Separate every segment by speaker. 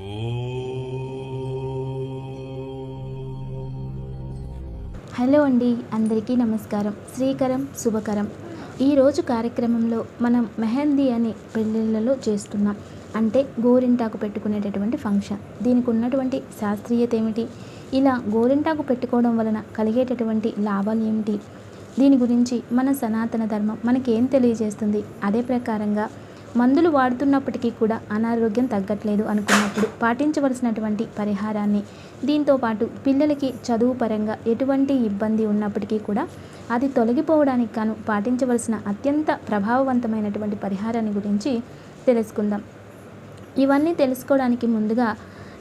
Speaker 1: Hello అండి అందరికీ నమస్కారం. శ్రీకరం శుభకరం. ఈరోజు కార్యక్రమంలో మనం మెహందీ అని పెళ్ళిళ్ళలో చేస్తున్నాం. అంటే గోరింటాకు పెట్టుకునేటటువంటి ఫంక్షన్. దీనికి ఉన్నటువంటి శాస్త్రీయత ఏమిటి ఇలా గోరింటాకు పెట్టుకోవడం వలన కలిగేటటువంటి లాభాలు ఏమిటి? దీని గురించి మన సనాతన ధర్మం మనకేం తెలియజేస్తుంది? అదే ప్రకారంగా మందులు వాడుతున్నప్పటికీ కూడా అనారోగ్యం తగ్గట్లేదు అనుకున్నప్పుడు పాటించవలసినటువంటి పరిహారాన్ని. దీంతో పాటు పిల్లలకి చదువు పరంగా ఎటువంటి ఇబ్బంది ఉన్నప్పటికీ కూడా అది తొలగిపోవడానికి గాను పాటించవలసిన అత్యంత ప్రభావవంతమైనటువంటి పరిహారాన్ని గురించి తెలుసుకుందాం. ఇవన్నీ తెలుసుకోవడానికి ముందుగా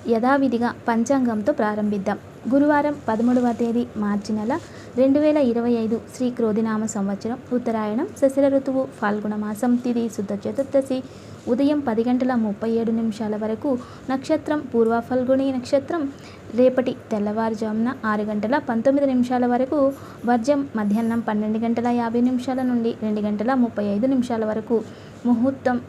Speaker 1: యథావిధిగా పంచాంగంతో ప్రారంభిద్దాం. గురువారం పదమూడవ తేదీ మార్చి నెల రెండు వేల ఇరవై ఐదు శ్రీ క్రోధినామ సంవత్సరం. ఉత్తరాయణం శశిర ఋతువు ఫాల్గుణ మాసం తిది శుద్ధ చతుర్దశి. ఉదయం పది గంటల ముప్పై ఏడు నిమిషాల వరకు నక్షత్రం పూర్వ ఫల్గుణి నక్షత్రం రేపటి తెల్లవారుజామున ఆరు గంటల పంతొమ్మిది నిమిషాల వరకు వర్జం మధ్యాహ్నం పన్నెండు గంటల యాభై నిమిషాల నుండి రెండు గంటల ముప్పై ఐదు నిమిషాల వరకు ముహూర్తం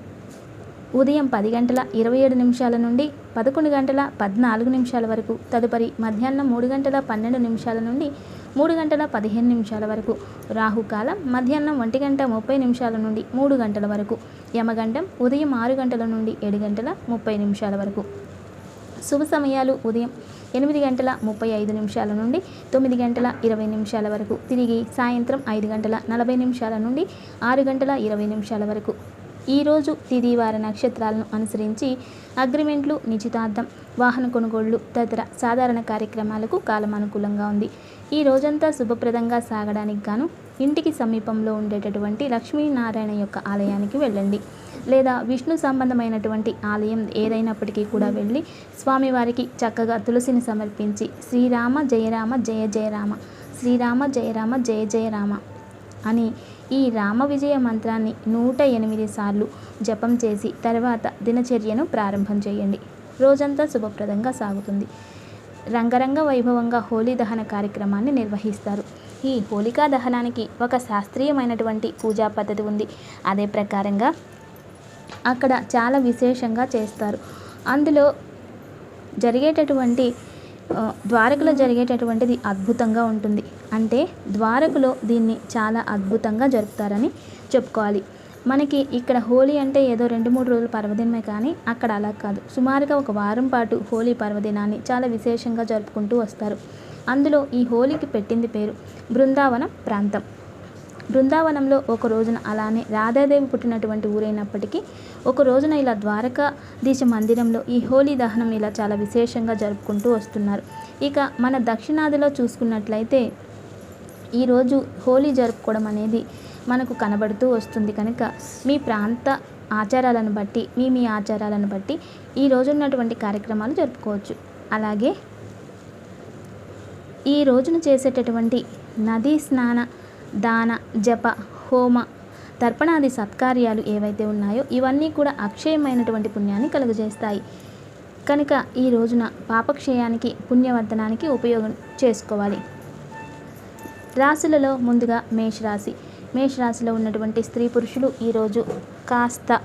Speaker 1: ఉదయం పది గంటల ఇరవై ఏడు నిమిషాల నుండి పదకొండు గంటల పద్నాలుగు నిమిషాల వరకు తదుపరి మధ్యాహ్నం మూడు గంటల పన్నెండు నిమిషాల నుండి మూడు గంటల పదిహేను నిమిషాల వరకు రాహుకాలం మధ్యాహ్నం ఒంటి గంట ముప్పై నిమిషాల నుండి మూడు గంటల వరకు యమగండం ఉదయం ఆరు గంటల నుండి ఏడు గంటల ముప్పై నిమిషాల వరకు. శుభ సమయాలు ఉదయం ఎనిమిది గంటల ముప్పై ఐదు నిమిషాల నుండి తొమ్మిది గంటల ఇరవై నిమిషాల వరకు తిరిగి సాయంత్రం ఐదు గంటల నలభై నిమిషాల నుండి ఆరు గంటల ఇరవై నిమిషాల వరకు. ఈరోజు తిదివార నక్షత్రాలను అనుసరించి అగ్రిమెంట్లు నిశ్చితార్థం వాహన కొనుగోళ్ళు తదితర సాధారణ కార్యక్రమాలకు కాలం అనుకూలంగా ఉంది. ఈ రోజంతా శుభప్రదంగా సాగడానికి గాను ఇంటికి సమీపంలో ఉండేటటువంటి లక్ష్మీనారాయణ యొక్క ఆలయానికి వెళ్ళండి. లేదా విష్ణు సంబంధమైనటువంటి ఆలయం ఏదైనప్పటికీ కూడా వెళ్ళి స్వామివారికి చక్కగా తులసిని సమర్పించి శ్రీరామ జయరామ జయ జయరామ శ్రీరామ జయరామ జయ జయరామ అని ఈ రామ విజయ మంత్రాన్ని నూట ఎనిమిది సార్లు జపం చేసి తర్వాత దినచర్యను ప్రారంభం చేయండి. రోజంతా శుభప్రదంగా సాగుతుంది. రంగరంగ వైభవంగా హోలీ దహన కార్యక్రమాన్ని నిర్వహిస్తారు. ఈ హోలికా దహనానికి ఒక శాస్త్రీయమైనటువంటి పూజా పద్ధతి ఉంది. అదే ప్రకారంగా అక్కడ చాలా విశేషంగా చేస్తారు. అందులో జరిగేటటువంటి ద్వారకలో జరిగేటటువంటిది అద్భుతంగా ఉంటుంది. అంటే ద్వారకలో దీన్ని చాలా అద్భుతంగా జరుపుతారని చెప్పుకోవాలి. మనకి ఇక్కడ హోలీ అంటే ఏదో రెండు మూడు రోజుల పర్వదినమే కానీ అక్కడ అలా కాదు. సుమారుగా ఒక వారం పాటు హోలీ పర్వదినాన్ని చాలా విశేషంగా జరుపుకుంటూ వస్తారు. అందులో ఈ హోలీకి పెట్టింది పేరు బృందావనం ప్రాంతం. బృందావనంలో ఒక రోజున అలానే రాధాదేవి పుట్టినటువంటి ఊరైనప్పటికీ ఒక రోజున ఇలా ద్వారకాధీశ మందిరంలో ఈ హోలీ దహనం ఇలా చాలా విశేషంగా జరుపుకుంటూ వస్తున్నారు. ఇక మన దక్షిణాదిలో చూసుకున్నట్లయితే ఈరోజు హోలీ జరుపుకోవడం అనేది మనకు కనబడుతూ వస్తుంది కనుక మీ ప్రాంత ఆచారాలను బట్టి మీ మీ ఆచారాలను బట్టి ఈ రోజు ఉన్నటువంటి కార్యక్రమాలు జరుపుకోవచ్చు. అలాగే ఈ రోజున చేసేటటువంటి నదీ స్నాన దాన జప హోమ తర్పణాది సత్కార్యాలు ఏవైతే ఉన్నాయో ఇవన్నీ కూడా అక్షయమైనటువంటి పుణ్యాన్ని కలుగజేస్తాయి. కనుక ఈ రోజున పాపక్షయానికి పుణ్యవర్ధనానికి ఉపయోగం చేసుకోవాలి. రాశులలో ముందుగా మేషరాశి. మేషరాశిలో ఉన్నటువంటి స్త్రీ పురుషులు ఈరోజు కాస్త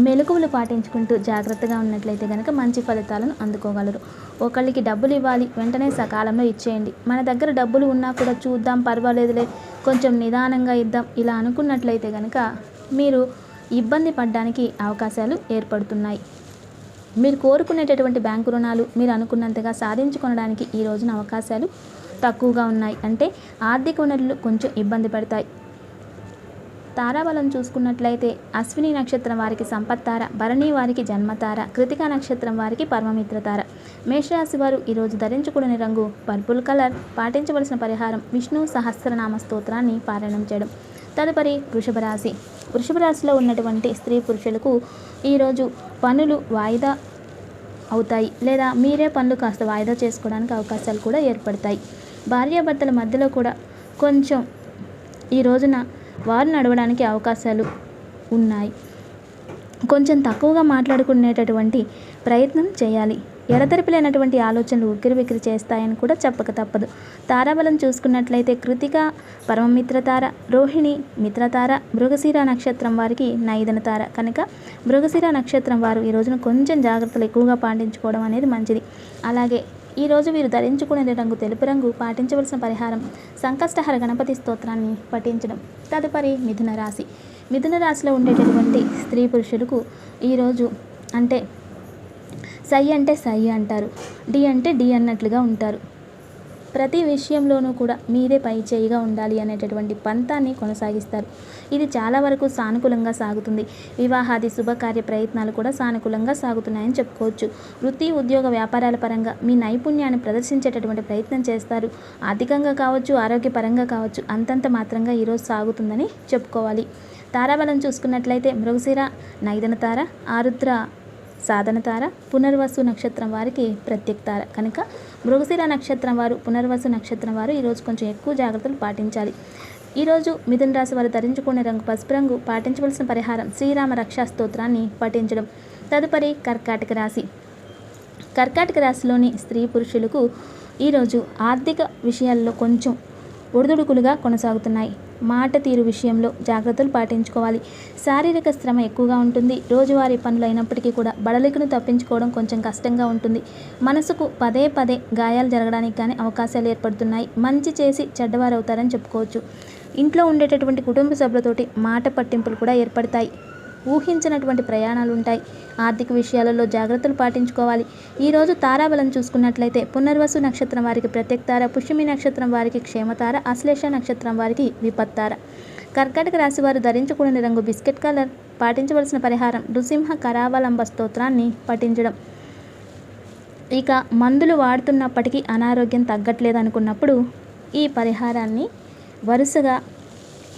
Speaker 1: మెలకువలు పాటించుకుంటూ జాగ్రత్తగా ఉన్నట్లయితే కనుక మంచి ఫలితాలను అందుకోగలరు. ఒకళ్ళకి డబ్బులు ఇవ్వాలి వెంటనే సకాలంలో ఇచ్చేయండి. మన దగ్గర డబ్బులు ఉన్నా కూడా చూద్దాం పర్వాలేదులే కొంచెం నిదానంగా ఇద్దాం ఇలా అనుకున్నట్లయితే కనుక మీరు ఇబ్బంది పడడానికి అవకాశాలు ఏర్పడుతున్నాయి. మీరు కోరుకునేటటువంటి బ్యాంకు రుణాలు మీరు అనుకున్నంతగా సాధించుకొనడానికి ఈ రోజున అవకాశాలు తక్కువగా ఉన్నాయి. అంటే ఆర్థిక వనరులు కొంచెం ఇబ్బంది పడతాయి. తారాబలం చూసుకున్నట్లయితే అశ్విని నక్షత్రం వారికి సంపత్తార భరణి వారికి జన్మతార కృతికా నక్షత్రం వారికి పరమమిత్రతార. మేషరాశి వారు ఈరోజు ధరించుకునే రంగు పర్పుల్ కలర్ పాటించవలసిన పరిహారం విష్ణు సహస్రనామ స్తోత్రాన్ని పారాయణం చేయడం. తదుపరి వృషభ రాశి వృషభ రాశిలో ఉన్నటువంటి స్త్రీ పురుషులకు ఈరోజు పనులు వాయిదా అవుతాయి. లేదా మీరే పనులు కాస్త వాయిదా చేసుకోవడానికి అవకాశాలు కూడా ఏర్పడతాయి. భార్యాభర్తల మధ్యలో కూడా కొంచెం ఈ రోజున వారు నడవడానికి అవకాశాలు ఉన్నాయి. కొంచెం తక్కువగా మాట్లాడుకునేటటువంటి ప్రయత్నం చేయాలి. ఎడతెరిపిలేనటువంటి ఆలోచనలు ఉక్కిరి బిక్కిరి చేస్తాయని కూడా చెప్పక తప్పదు. తారాబలం చూసుకున్నట్లయితే కృతిక పరమమిత్రతార రోహిణి మిత్రతార మృగశిర నక్షత్రం వారికి నైదన తార. కనుక మృగశిర నక్షత్రం వారు ఈ రోజున కొంచెం జాగ్రత్తలు ఎక్కువగా పాటించుకోవడం అనేది మంచిది. అలాగే ఈరోజు వీరు ధరించుకునే రంగు తెలుపు రంగు పాటించవలసిన పరిహారం సంకష్టహర గణపతి స్తోత్రాన్ని పఠించడం. తదుపరి మిథున రాశి. మిథున రాశిలో ఉండేటటువంటి స్త్రీ పురుషులకు ఈరోజు అంటే సై అంటే సై అంటారు. డి అంటే డి అన్నట్లుగా ఉంటారు. ప్రతి విషయంలోనూ కూడా మీరే పై చేయిగా ఉండాలి అనేటటువంటి పంతాన్ని కొనసాగిస్తారు. ఇది చాలా వరకు సానుకూలంగా సాగుతుంది. వివాహాది శుభకార్య ప్రయత్నాలు కూడా సానుకూలంగా సాగుతున్నాయని చెప్పుకోవచ్చు. వృత్తి ఉద్యోగ వ్యాపారాల పరంగా మీ నైపుణ్యాన్ని ప్రదర్శించేటటువంటి ప్రయత్నం చేస్తారు. ఆర్థికంగా కావచ్చు ఆరోగ్యపరంగా కావచ్చు అంతంత మాత్రంగా ఈరోజు సాగుతుందని చెప్పుకోవాలి. తారాబలం చూసుకున్నట్లయితే మృగశిర నైదన తార ఆరుద్ర సాధన తార పునర్వసు నక్షత్రం వారికి ప్రత్యేక తార. కనుక మృగశిర నక్షత్రం వారు పునర్వసు నక్షత్రం వారు ఈరోజు కొంచెం ఎక్కువ జాగ్రత్తలు పాటించాలి. ఈరోజు మిథున రాశి వారు ధరించుకునే రంగు పసుపు రంగు పాటించవలసిన పరిహారం శ్రీరామ రక్షా స్తోత్రాన్ని పఠించడం. తదుపరి కర్కాటక రాశి. కర్కాటక రాశిలోని స్త్రీ పురుషులకు ఈరోజు ఆర్థిక విషయాల్లో కొంచెం ఒడిదుడుకులుగా కొనసాగుతున్నాయి. మాట తీరు విషయంలో జాగ్రత్తలు పాటించుకోవాలి. శారీరక శ్రమ ఎక్కువగా ఉంటుంది. రోజువారీ పనులు అయినప్పటికీ కూడా బడలికను తప్పించుకోవడం కొంచెం కష్టంగా ఉంటుంది. మనసుకు పదే పదే గాయాలు జరగడానికి కానీ అవకాశాలు ఏర్పడుతున్నాయి. మంచి చేసి చెడ్డవారవుతారని చెప్పుకోవచ్చు. ఇంట్లో ఉండేటటువంటి కుటుంబ సభ్యులతోటి మాట పట్టింపులు కూడా ఏర్పడతాయి. ఊహించినటువంటి ప్రయాణాలు ఉంటాయి ఆర్థిక విషయాలలో జాగ్రత్తలు పాటించుకోవాలి. ఈరోజు తారాబలం చూసుకున్నట్లయితే పునర్వసు నక్షత్రం వారికి ప్రత్యక్తార పుష్యమి నక్షత్రం వారికి క్షేమతార అశ్లేష నక్షత్రం వారికి విపత్తార. కర్కాటక రాశి వారు ధరించకూడని రంగు బిస్కెట్ కలర్ పాటించవలసిన పరిహారం నృసింహ కరావలంబ స్తోత్రాన్ని పఠించడం. ఇక మందులు వాడుతున్నప్పటికీ అనారోగ్యం తగ్గట్లేదు అనుకున్నప్పుడు ఈ పరిహారాన్ని వరుసగా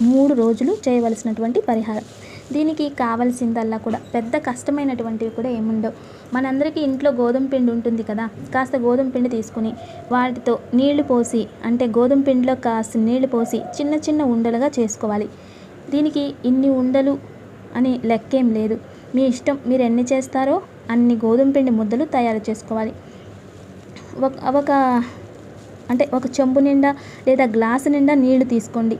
Speaker 1: మూడు రోజులు చేయవలసినటువంటి పరిహారం. దీనికి కావలసిందల్లా కూడా పెద్ద కష్టమైనటువంటివి కూడా ఏముండవు. మనందరికీ ఇంట్లో గోధుమ పిండి ఉంటుంది కదా కాస్త గోధుమ పిండి తీసుకుని వాటితో నీళ్ళు పోసి అంటే గోధుమ పిండిలో కాస్త నీళ్ళు పోసి చిన్న చిన్న ఉండలుగా చేసుకోవాలి. దీనికి ఇన్ని ఉండలు అని లెక్కేం లేదు. మీ ఇష్టం మీరు ఎన్ని చేస్తారో అన్ని గోధుమ పిండి ముద్దలు తయారు చేసుకోవాలి. ఒక ఒక అంటే ఒక చెంబు నిండా లేదా గ్లాసు నిండా నీళ్ళు తీసుకోండి.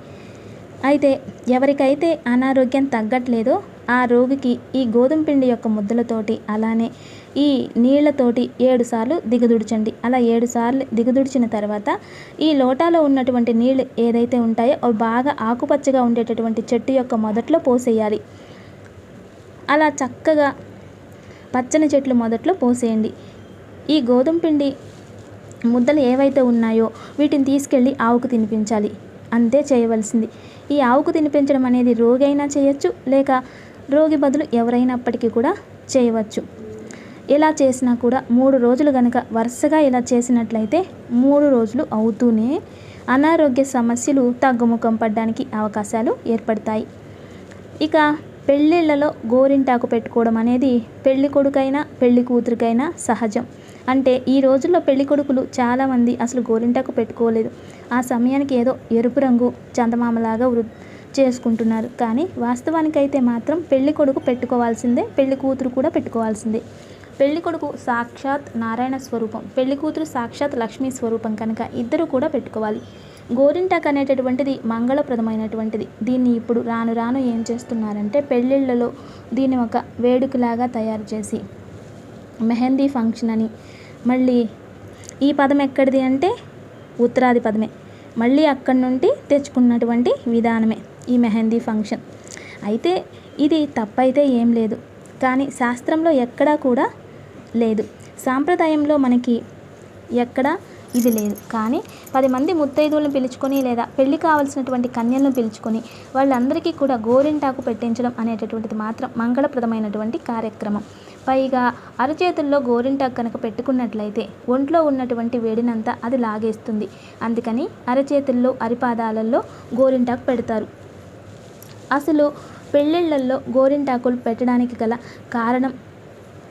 Speaker 1: అయితే ఎవరికైతే అనారోగ్యం తగ్గట్లేదో ఆ రోగికి ఈ గోధుమ పిండి యొక్క ముద్దలతోటి అలానే ఈ నీళ్ళతోటి ఏడు సార్లు అలా ఏడు సార్లు తర్వాత ఈ లోటాలో ఉన్నటువంటి నీళ్ళు ఏదైతే ఉంటాయో అవి బాగా ఆకుపచ్చగా ఉండేటటువంటి చెట్టు యొక్క మొదట్లో పోసేయాలి. అలా చక్కగా పచ్చని చెట్లు మొదట్లో పోసేయండి. ఈ గోధుమ పిండి ముద్దలు ఏవైతే ఉన్నాయో వీటిని తీసుకెళ్ళి ఆవుకు తినిపించాలి. అంతే చేయవలసింది. ఈ ఆవుకు తినిపించడం అనేది రోగి అయినా చేయొచ్చు లేక రోగి బదులు ఎవరైనప్పటికీ కూడా చేయవచ్చు. ఇలా చేసినా కూడా మూడు రోజులు కనుక వరుసగా ఇలా చేసినట్లయితే మూడు రోజులు అవుతూనే అనారోగ్య సమస్యలు తగ్గుముఖం పడడానికి అవకాశాలు ఏర్పడతాయి. ఇక పెళ్ళిళ్ళలో గోరింటాకు పెట్టుకోవడం అనేది పెళ్ళి కొడుకైనా పెళ్ళి కూతురికైనా సహజం. అంటే ఈ రోజుల్లో పెళ్ళి కొడుకులు చాలామంది అసలు గోరింటాకు పెట్టుకోలేదు. ఆ సమయానికి ఏదో ఎరుపు రంగు చందమామలాగా వృ చేసుకుంటున్నారు. కానీ వాస్తవానికైతే మాత్రం పెళ్ళి కొడుకు పెట్టుకోవాల్సిందే పెళ్ళి కూతురు కూడా పెట్టుకోవాల్సిందే. పెళ్ళి కొడుకు సాక్షాత్ నారాయణ స్వరూపం పెళ్ళి కూతురు సాక్షాత్ లక్ష్మీ స్వరూపం కనుక ఇద్దరు కూడా పెట్టుకోవాలి. గోరింటాక్ అనేటటువంటిది మంగళప్రదమైనటువంటిది. దీన్ని ఇప్పుడు రాను రాను ఏం చేస్తున్నారంటే పెళ్ళిళ్ళలో దీన్ని ఒక వేడుకలాగా తయారు చేసి మెహందీ ఫంక్షన్ అని మళ్ళీ ఈ పదం ఎక్కడిది అంటే ఉత్తరాది పదమే. మళ్ళీ అక్కడి నుండి తెచ్చుకున్నటువంటి విధానమే ఈ మెహందీ ఫంక్షన్. అయితే ఇది తప్పైతే ఏం లేదు. కానీ శాస్త్రంలో ఎక్కడా కూడా లేదు. సాంప్రదాయంలో మనకి ఎక్కడ ఇది లేదు. కానీ పది మంది ముత్తైదువులను పిలుచుకొని లేదా పెళ్ళి కావలసినటువంటి కన్యలను పిలుచుకొని వాళ్ళందరికీ కూడా గోరింటాకు పెట్టించడం అనేటటువంటిది మాత్రం మంగళప్రదమైనటువంటి కార్యక్రమం. పైగా అరచేతుల్లో గోరింటాకు కనుక పెట్టుకున్నట్లయితే ఒంట్లో ఉన్నటువంటి వేడినంతా అది లాగేస్తుంది. అందుకని అరచేతుల్లో అరిపాదాలలో గోరింటాకు పెడతారు. అసలు పెళ్ళిళ్ళల్లో గోరింటాకులు పెట్టడానికి గల కారణం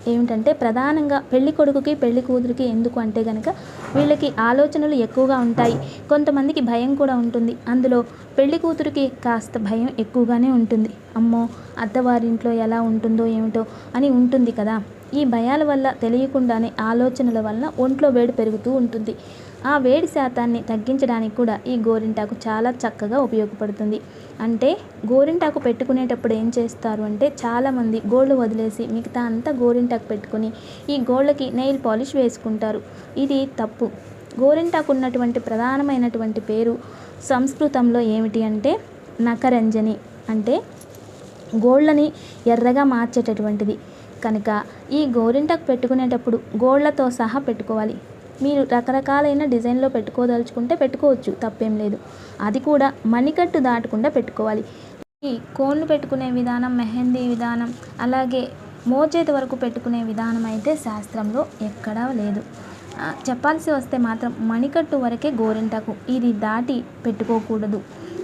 Speaker 1: ఏమిటంటే ప్రధానంగా పెళ్ళి కొడుకుకి పెళ్ళి కూతురికి ఎందుకు అంటే కనుక వీళ్ళకి ఆలోచనలు ఎక్కువగా ఉంటాయి. కొంతమందికి భయం కూడా ఉంటుంది. అందులో పెళ్ళి కూతురికి కాస్త భయం ఎక్కువగానే ఉంటుంది. అమ్మో అత్తవారింట్లో ఎలా ఉంటుందో ఏమిటో అని ఉంటుంది కదా. ఈ భయాల వల్ల తెలియకుండానే ఆలోచనల వల్ల ఒంట్లో వేడి పెరుగుతూ ఉంటుంది. ఆ వేడి శాతాన్ని తగ్గించడానికి కూడా ఈ గోరింటాకు చాలా చక్కగా ఉపయోగపడుతుంది. అంటే గోరింటాకు పెట్టుకునేటప్పుడు ఏం చేస్తారు అంటే చాలామంది గోళ్ళు వదిలేసి మిగతా అంతా గోరింటాకు పెట్టుకుని ఈ గోళ్ళకి నెయిల్ పాలిష్ వేసుకుంటారు. ఇది తప్పు. గోరింటాకు ఉన్నటువంటి ప్రధానమైనటువంటి పేరు సంస్కృతంలో ఏమిటి అంటే నకరంజని అంటే గోళ్ళని ఎర్రగా మార్చేటటువంటిది. కనుక ఈ గోరింటాకు పెట్టుకునేటప్పుడు గోళ్ళతో సహా పెట్టుకోవాలి. మీరు రకరకాలైన డిజైన్లో పెట్టుకోదలుచుకుంటే పెట్టుకోవచ్చు తప్పేం లేదు. అది కూడా మణికట్టు దాటకుండా పెట్టుకోవాలి. ఈ కోన్లు పెట్టుకునే విధానం మెహందీ విధానం అలాగే మోచేతి వరకు పెట్టుకునే విధానం అయితే శాస్త్రంలో ఎక్కడా లేదు. చెప్పాల్సి వస్తే మాత్రం మణికట్టు వరకే గోరింటకు. ఇది దాటి పెట్టుకోకూడదు.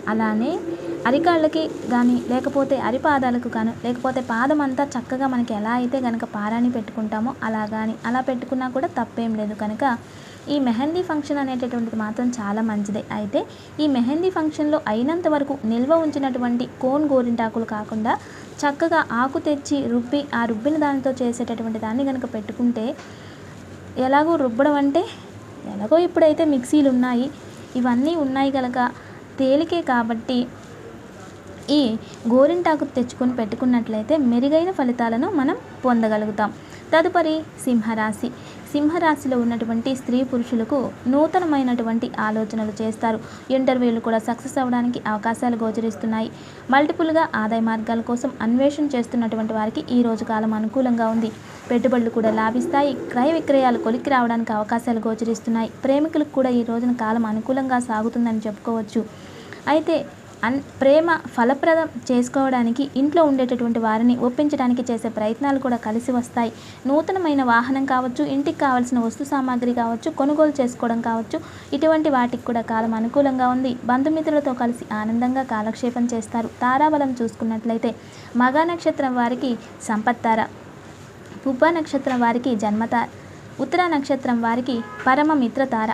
Speaker 1: అలానే అరికాళ్ళకి కానీ లేకపోతే అరిపాదాలకు కానీ లేకపోతే పాదం అంతా చక్కగా మనకి ఎలా అయితే కనుక పారాని పెట్టుకుంటామో అలా కానీ అలా పెట్టుకున్నా కూడా తప్పేం లేదు. కనుక ఈ మెహందీ ఫంక్షన్ అనేటటువంటిది మాత్రం చాలా మంచిదే. అయితే ఈ మెహందీ ఫంక్షన్లో అయినంత వరకు నిల్వ ఉంచినటువంటి కోన్ గోరింటాకులు కాకుండా చక్కగా ఆకు తెచ్చి రుబ్బి ఆ రుబ్బిన దానితో చేసేటటువంటి దాన్ని కనుక పెట్టుకుంటే ఎలాగో రుబ్బడం అంటే ఎలాగో ఇప్పుడైతే మిక్సీలు ఉన్నాయి ఇవన్నీ ఉన్నాయి కనుక తేలికే కాబట్టి ఈ గోరింటాకు తెచ్చుకొని పెట్టుకున్నట్లయితే మెరుగైన ఫలితాలను మనం పొందగలుగుతాం. తదుపరి సింహరాశి. సింహరాశిలో ఉన్నటువంటి స్త్రీ పురుషులకు నూతనమైనటువంటి ఆలోచనలు చేస్తారు. ఇంటర్వ్యూలు కూడా సక్సెస్ అవ్వడానికి అవకాశాలు గోచరిస్తున్నాయి. మల్టిపుల్గా ఆదాయ మార్గాల కోసం అన్వేషణ చేస్తున్నటువంటి వారికి ఈ రోజు కాలం అనుకూలంగా ఉంది. పెట్టుబడులు కూడా లాభిస్తాయి. క్రయ విక్రయాలు కొలిక్కి రావడానికి అవకాశాలు గోచరిస్తున్నాయి. ప్రేమికులకు కూడా ఈ రోజున కాలం అనుకూలంగా సాగుతుందని చెప్పుకోవచ్చు. అయితే అన్ ప్రేమ ఫలప్రదం చేసుకోవడానికి ఇంట్లో ఉండేటటువంటి వారిని ఒప్పించడానికి చేసే ప్రయత్నాలు కూడా కలిసి వస్తాయి. నూతనమైన వాహనం కావచ్చు ఇంటికి కావాల్సిన వస్తు సామాగ్రి కావచ్చు కొనుగోలు చేసుకోవడం కావచ్చు ఇటువంటి వాటికి కూడా కాలం అనుకూలంగా ఉంది. బంధుమిత్రులతో కలిసి ఆనందంగా కాలక్షేపం చేస్తారు. తారాబలం చూసుకున్నట్లయితే మగ నక్షత్రం వారికి సంపత్తార పుబ్బ నక్షత్రం వారికి జన్మతార ఉత్తర నక్షత్రం వారికి పరమ మిత్రతార.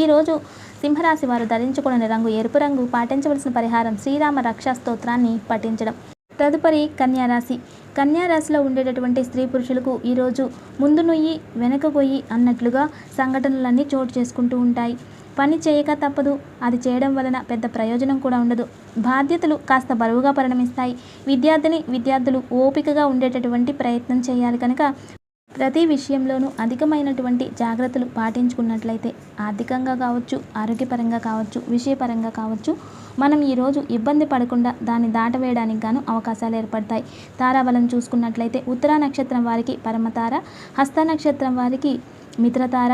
Speaker 1: ఈరోజు సింహరాశి వారు ధరించుకునే రంగు ఎరుపు రంగు పాటించవలసిన పరిహారం శ్రీరామ రక్షా స్తోత్రాన్ని పఠించడం. తదుపరి కన్యారాశి కన్యారాశిలో ఉండేటటువంటి స్త్రీ పురుషులకు ఈరోజు ముందు నుయ్యి వెనక గొయ్యి అన్నట్లుగా సంఘటనలన్నీ చోటు చేసుకుంటూ ఉంటాయి. పని చేయక తప్పదు. అది చేయడం వలన పెద్ద ప్రయోజనం కూడా ఉండదు. బాధ్యతలు కాస్త బరువుగా పరిణమిస్తాయి. విద్యార్థిని విద్యార్థులు ఓపికగా ఉండేటటువంటి ప్రయత్నం చేయాలి కనుక ప్రతి విషయంలోనూ అధికమైనటువంటి జాగ్రత్తలు పాటించుకున్నట్లయితే ఆర్థికంగా కావచ్చు ఆరోగ్యపరంగా కావచ్చు విషయపరంగా కావచ్చు మనం ఈరోజు ఇబ్బంది పడకుండా దాన్ని దాటవేయడానికి గాను అవకాశాలు ఏర్పడతాయి. తారాబలం చూసుకున్నట్లయితే ఉత్తరా నక్షత్రం వారికి పరమతార హస్త నక్షత్రం వారికి మిత్రతార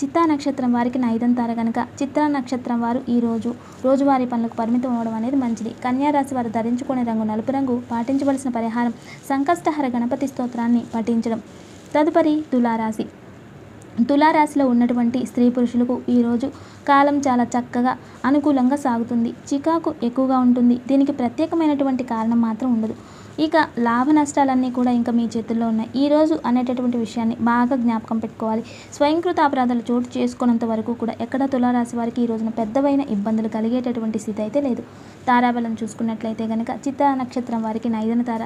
Speaker 1: చిత్తా నక్షత్రం వారికి నైదం తార కనుక చిత్ర నక్షత్రం వారు ఈరోజు రోజువారీ పనులకు పరిమితం అవ్వడం అనేది మంచిది. కన్యారాశి వారు ధరించుకునే రంగు నలుపు రంగు పాటించవలసిన పరిహారం సంకష్టహర గణపతి స్తోత్రాన్ని పఠించడం. తదుపరి తులారాశి. తులారాశిలో ఉన్నటువంటి స్త్రీ పురుషులకు ఈరోజు కాలం చాలా చక్కగా అనుకూలంగా సాగుతుంది. చికాకు ఎక్కువగా ఉంటుంది. దీనికి ప్రత్యేకమైనటువంటి కారణం మాత్రం ఉండదు. ఇక లాభ నష్టాలన్నీ కూడా ఇంకా మీ చేతుల్లో ఉన్నాయి. ఈ రోజు అనేటటువంటి విషయాన్ని బాగా జ్ఞాపకం పెట్టుకోవాలి. స్వయంకృత అపరాధాలు చోటు చేసుకున్నంత వరకు కూడా ఎక్కడ తులారాశి వారికి ఈ రోజున పెద్దవైన ఇబ్బందులు కలిగేటటువంటి స్థితి అయితే లేదు. తారాబలం చూసుకున్నట్లయితే కనుక చిత్తా నక్షత్రం వారికి నైదన తార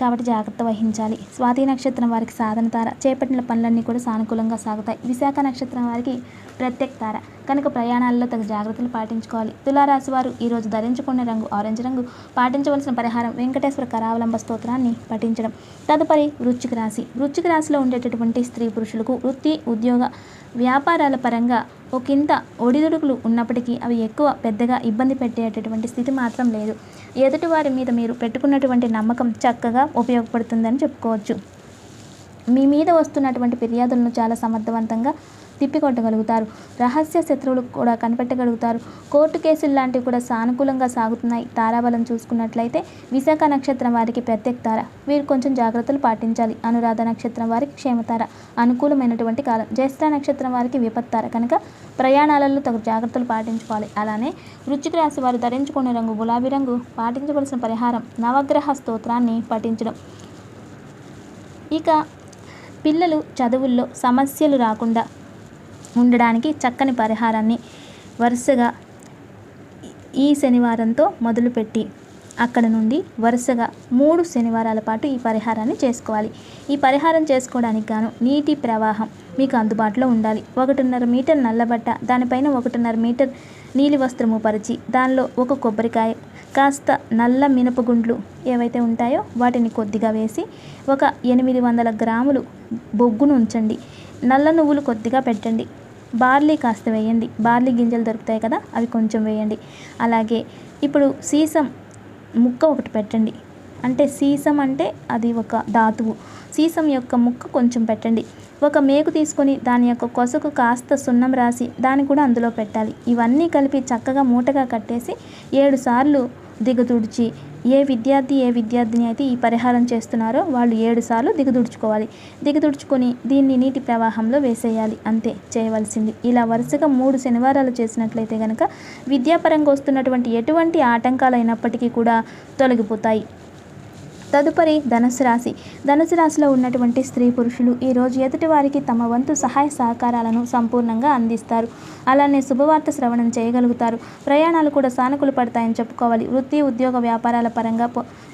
Speaker 1: కాబట్టి జాగ్రత్త వహించాలి. స్వాతి నక్షత్రం వారికి సాధన తార. చేపట్టిన పనులన్నీ కూడా సానుకూలంగా సాగుతాయి. విశాఖ నక్షత్రం వారికి ప్రత్యేక తార. కనుక ప్రయాణాల్లో తగు జాగ్రత్తలు పాటించుకోవాలి. తులారాశి వారు ఈరోజు ధరించుకునే రంగు ఆరెంజ్ రంగు. పాటించవలసిన పరిహారం వెంకటేశ్వర కరావలంబ స్తోత్రాన్ని పఠించడం. తదుపరి వృశ్చిక రాశి. వృశ్చిక రాశిలో ఉండేటటువంటి స్త్రీ పురుషులకు వృత్తి ఉద్యోగ వ్యాపారాల పరంగా ఒకంత ఒడిదుడుకులు ఉన్నప్పటికీ అవి ఎక్కువ పెద్దగా ఇబ్బంది పెట్టేటటువంటి స్థితి మాత్రం లేదు. ఎదుటి వారి మీద మీరు పెట్టుకున్నటువంటి నమ్మకం చక్కగా ఉపయోగపడుతుందని చెప్పుకోవచ్చు. మీ మీద వస్తున్నటువంటి ఫిర్యాదులను చాలా సమర్థవంతంగా తిప్పికొట్టగలుగుతారు. రహస్య శత్రువులు కూడా కనిపెట్టగలుగుతారు. కోర్టు కేసులు లాంటివి కూడా సానుకూలంగా సాగుతున్నాయి. తారాబలం చూసుకున్నట్లయితే విశాఖ నక్షత్రం వారికి ప్రత్యేక తార. వీరు కొంచెం జాగ్రత్తలు పాటించాలి. అనురాధ నక్షత్రం వారికి క్షేమతార. అనుకూలమైనటువంటి కాలం. జ్యేష్ఠ నక్షత్రం వారికి విపత్తార. కనుక ప్రయాణాలలో తగు జాగ్రత్తలు పాటించుకోవాలి. అలానే వృచ్చిక రాశి వారు ధరించుకునే రంగు గులాబీ రంగు పాటించవలసిన పరిహారం నవగ్రహ స్తోత్రాన్ని పఠించడం. ఇక పిల్లలు చదువుల్లో సమస్యలు రాకుండా ఉండడానికి చక్కని పరిహారాన్ని వరుసగా ఈ శనివారంతో మొదలుపెట్టి అక్కడ నుండి వరుసగా మూడు శనివారాల పాటు ఈ పరిహారాన్ని చేసుకోవాలి. ఈ పరిహారం చేసుకోవడానికి గాను నీటి ప్రవాహం మీకు అందుబాటులో ఉండాలి. ఒకటిన్నర మీటర్ నల్లబట్ట దానిపైన ఒకటిన్నర మీటర్ నీలి వస్త్రము పరిచి దానిలో ఒక కొబ్బరికాయ కాస్త నల్ల మినపగుండ్లు ఏవైతే ఉంటాయో వాటిని కొద్దిగా వేసి ఒక ఎనిమిది వందల గ్రాములు బొగ్గును ఉంచండి. నల్ల నువ్వులు కొద్దిగా పెట్టండి. బార్లీ కాస్త వేయండి. బార్లీ గింజలు దొరుకుతాయి కదా అవి కొంచెం వేయండి. అలాగే ఇప్పుడు సీసం ముక్క ఒకటి పెట్టండి. అంటే సీసం అంటే అది ఒక ధాతువు. సీసం యొక్క ముక్క కొంచెం పెట్టండి. ఒక మేకు తీసుకొని దాని యొక్క కొసకు కాస్త సున్నం రాసి దాన్ని కూడా అందులో పెట్టాలి. ఇవన్నీ కలిపి చక్కగా మూటగా కట్టేసి ఏడు సార్లు దిగతుడిచి ఏ విద్యార్థి ఏ విద్యార్థిని అయితే ఈ పరిహారం చేస్తున్నారో వాళ్ళు ఏడు సార్లు దిగదుడుచుకోవాలి దిగదుడుచుకొని దీన్ని నీటి ప్రవాహంలో వేసేయాలి. అంతే చేయవలసింది. ఇలా వరుసగా మూడు శనివారాలు చేసినట్లయితే కనుక విద్యాపరంగా వస్తున్నటువంటి ఎటువంటి ఆటంకాలు అయినప్పటికీ కూడా తొలగిపోతాయి. తదుపరి ధనుసు రాశి. ధనుసు రాశిలో ఉన్నటువంటి స్త్రీ పురుషులు ఈరోజు ఎదుటి వారికి తమ వంతు సహాయ సహకారాలను సంపూర్ణంగా అందిస్తారు. అలానే శుభవార్త శ్రవణం చేయగలుగుతారు. ప్రయాణాలు కూడా సానుకూల పడతాయని చెప్పుకోవాలి. వృత్తి ఉద్యోగ వ్యాపారాల పరంగా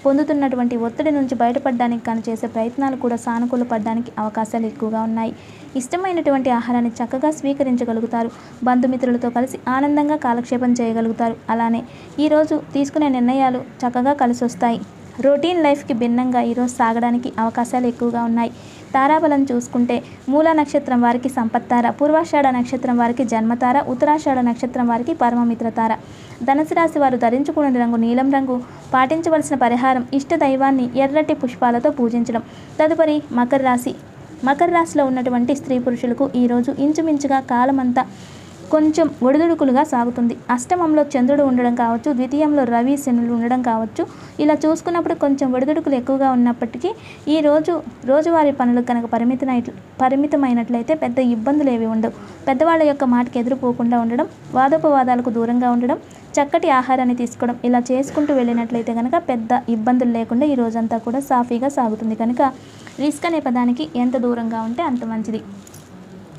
Speaker 1: పొందుతున్నటువంటి ఒత్తిడి నుంచి బయటపడడానికి కానీ చేసే ప్రయత్నాలు కూడా సానుకూల పడడానికి అవకాశాలు ఎక్కువగా ఉన్నాయి. ఇష్టమైనటువంటి ఆహారాన్ని చక్కగా స్వీకరించగలుగుతారు. బంధుమిత్రులతో కలిసి ఆనందంగా కాలక్షేపం చేయగలుగుతారు. అలానే ఈరోజు తీసుకునే నిర్ణయాలు చక్కగా కలిసి వస్తాయి రొటీన్ లైఫ్కి భిన్నంగా ఈరోజు సాగడానికి అవకాశాలు ఎక్కువగా ఉన్నాయి. తారాబలం చూసుకుంటే మూల నక్షత్రం వారికి సంపత్తార పూర్వాషాఢ నక్షత్రం వారికి జన్మతార ఉత్తరాషాఢ నక్షత్రం వారికి పరమమిత్రతార. ధనుసు రాశి వారు ధరించుకునే రంగు నీలం రంగు పాటించవలసిన పరిహారం ఇష్ట దైవాన్ని ఎర్రటి పుష్పాలతో పూజించడం. తదుపరి మకర రాశి. మకర రాశిలో ఉన్నటువంటి స్త్రీ పురుషులకు ఈరోజు ఇంచుమించుగా కాలమంతా కొంచెం ఒడిదుడుకులుగా సాగుతుంది. అష్టమంలో చంద్రుడు ఉండడం కావచ్చు ద్వితీయంలో రవి శనులు ఉండడం కావచ్చు. ఇలా చూసుకున్నప్పుడు కొంచెం ఒడిదుడుకులు ఎక్కువగా ఉన్నప్పటికీ ఈ రోజు రోజువారీ పనులు కనుక పరిమితమైనట్లు పరిమితమైనట్లయితే పెద్ద ఇబ్బందులు ఏవి ఉండవు. పెద్దవాళ్ళ యొక్క మాటకి ఎదురుపోకుండా ఉండడం వాదోపవాదాలకు దూరంగా ఉండడం చక్కటి ఆహారాన్ని తీసుకోవడం ఇలా చేసుకుంటూ వెళ్ళినట్లయితే కనుక పెద్ద ఇబ్బందులు లేకుండా ఈ రోజంతా కూడా సాఫీగా సాగుతుంది. కనుక రిస్క్ అనే పదానికి ఎంత దూరంగా ఉంటే అంత మంచిది.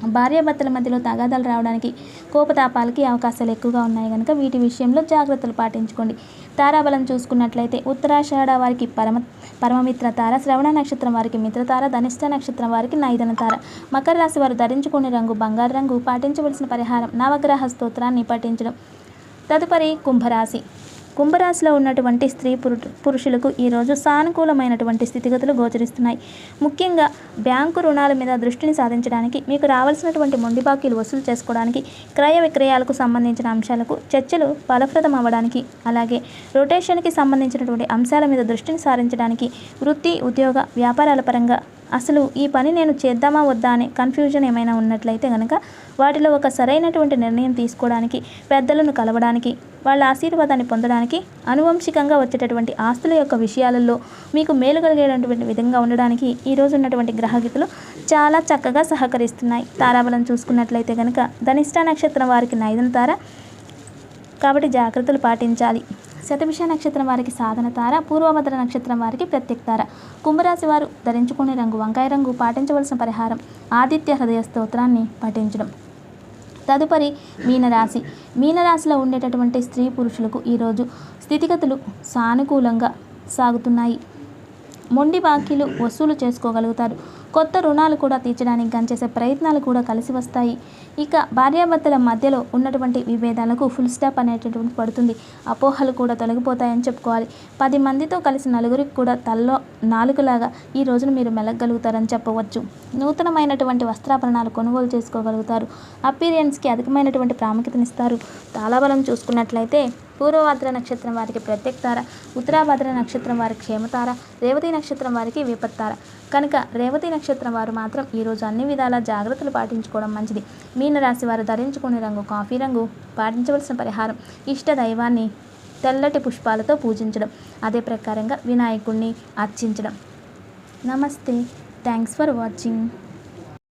Speaker 1: భార్యాభర్తల మధ్యలో తగాదాలు రావడానికి కోపతాపాలకి అవకాశాలు ఎక్కువగా ఉన్నాయి కనుక వీటి విషయంలో జాగ్రత్తలు పాటించుకోండి. తారాబలం చూసుకున్నట్లయితే ఉత్తరాషాఢ వారికి పరమ పరమమిత్ర తార శ్రవణ నక్షత్రం వారికి మిత్రతార ధనిష్ట నక్షత్రం వారికి నైదన తార. మకర రాశి వారు ధరించుకునే రంగు బంగారు రంగు పాటించవలసిన పరిహారం నవగ్రహ స్తోత్రాన్ని పఠించడం. తదుపరి కుంభరాశి. కుంభరాశిలో ఉన్నటువంటి స్త్రీ పురు పురుషులకు ఈరోజు సానుకూలమైనటువంటి స్థితిగతులు గోచరిస్తున్నాయి. ముఖ్యంగా బ్యాంకు రుణాల మీద దృష్టిని సాధించడానికి మీకు రావాల్సినటువంటి మొండి బాకీలు వసూలు చేసుకోవడానికి క్రయ విక్రయాలకు సంబంధించిన అంశాలకు చర్చలు ఫలప్రదం అవ్వడానికి అలాగే రొటేషన్కి సంబంధించినటువంటి అంశాల మీద దృష్టిని సారించడానికి వృత్తి ఉద్యోగ వ్యాపారాల పరంగా అసలు ఈ పని నేను చేద్దామా వద్దా అనే కన్ఫ్యూజన్ ఏమైనా ఉన్నట్లయితే కనుక వాటిలో ఒక సరైనటువంటి నిర్ణయం తీసుకోవడానికి పెద్దలను కలవడానికి వాళ్ళ ఆశీర్వాదాన్ని పొందడానికి అనువంశికంగా వచ్చేటటువంటి ఆస్తుల యొక్క విషయాలలో మీకు మేలు కలిగేటటువంటి విధంగా ఉండడానికి ఈరోజు ఉన్నటువంటి గ్రహగీతలు చాలా చక్కగా సహకరిస్తున్నాయి. తారాబలం చూసుకున్నట్లయితే కనుక ధనిష్ట నక్షత్రం వారికి నైదన తార. కాబట్టి జాగ్రత్తలు పాటించాలి. శతభిష నక్షత్రం వారికి సాధన తార. పూర్వభద్ర నక్షత్రం వారికి ప్రత్యేక తార. కుంభరాశి వారు ధరించుకునే రంగు వంకాయ రంగు పాటించవలసిన పరిహారం ఆదిత్య హృదయ స్తోత్రాన్ని పఠించడం. తదుపరి మీనరాశి. మీనరాశిలో ఉండేటటువంటి స్త్రీ పురుషులకు ఈరోజు స్థితిగతులు సానుకూలంగా సాగుతున్నాయి. మొండి బాకీలు వసూలు చేసుకోగలుగుతారు. కొత్త రుణాలు కూడా తీర్చడానికి గంచేసే ప్రయత్నాలు కూడా కలిసి వస్తాయి. ఇక భార్యాభర్తల మధ్యలో ఉన్నటువంటి విభేదాలకు ఫుల్ స్టాప్ అనేటటువంటి పడుతుంది. అపోహలు కూడా తొలగిపోతాయని చెప్పుకోవాలి. పది మందితో కలిసి నలుగురికి కూడా తల్లో నాలుగులాగా ఈ రోజున మీరు మెలగలుగుతారని చెప్పవచ్చు. నూతనమైనటువంటి వస్త్రాభరణాలు కొనుగోలు చేసుకోగలుగుతారు. అపీరియన్స్కి అధికమైనటువంటి ప్రాముఖ్యతనిస్తారు. తాళబలం చూసుకున్నట్లయితే పూర్వభద్ర నక్షత్రం వారికి ప్రత్యేక తార ఉత్తరాభద్ర నక్షత్రం వారికి క్షేమతార రేవతి నక్షత్రం వారికి విపత్తార. కనుక రేవతి నక్షత్రం వారు మాత్రం ఈరోజు అన్ని విధాల జాగ్రత్తలు పాటించుకోవడం మంచిది. మీనరాశి వారు ధరించుకునే రంగు కాఫీ రంగు పాటించవలసిన పరిహారం ఇష్ట దైవాన్ని తెల్లటి పుష్పాలతో పూజించడం అదే ప్రకారంగా వినాయకుడిని అర్చించడం. నమస్తే. Thanks for watching.